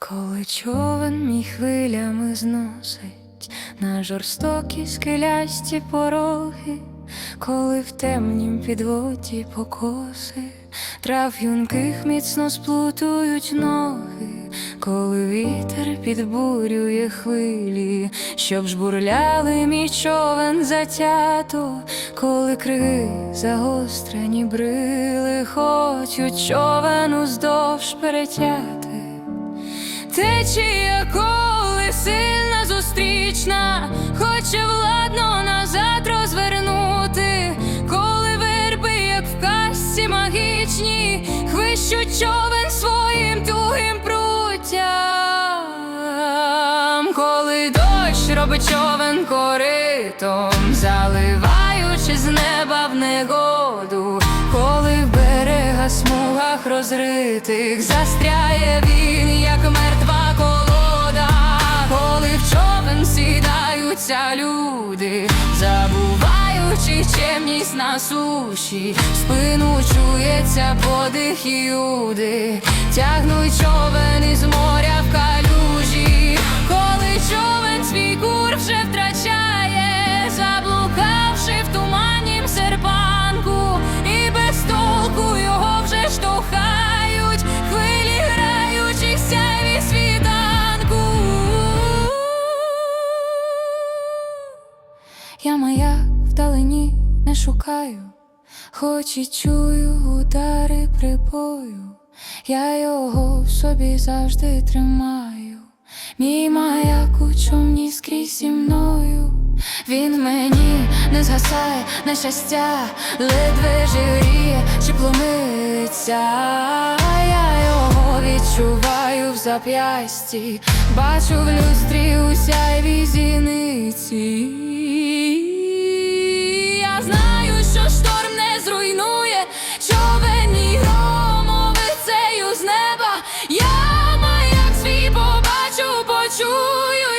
Коли човен мій хвилями зносить на жорстокі скелясті пороги, коли в темнім підводі покоси трав юнких міцно сплутують ноги, коли вітер підбурює хвилі, щоб жбурляли мій човен затято, коли криги загострені брили, хочуть човен уздовж перетяти. Течія коли сильна зустрічна, хоче владно назад розвернути, коли верби, як в казці магічні, хвищуть човен своїм тугим пруттям, коли дощ робить човен коритом, заливаючи з неба в негоду, коли в берега смугах розритих застряє сідаються люди, забуваючи чемність на суші, спину чується подих юди, тягнуть човен Я маяк вдалині не шукаю, хоч і чую удари прибою, я його в собі завжди тримаю. Мій маяк у чомні скрізь зі мною. Він мені не згасає на щастя, ледве жиріє чи пломиться. Я його відчуваю в зап'ясті, бачу в люстрі у. you.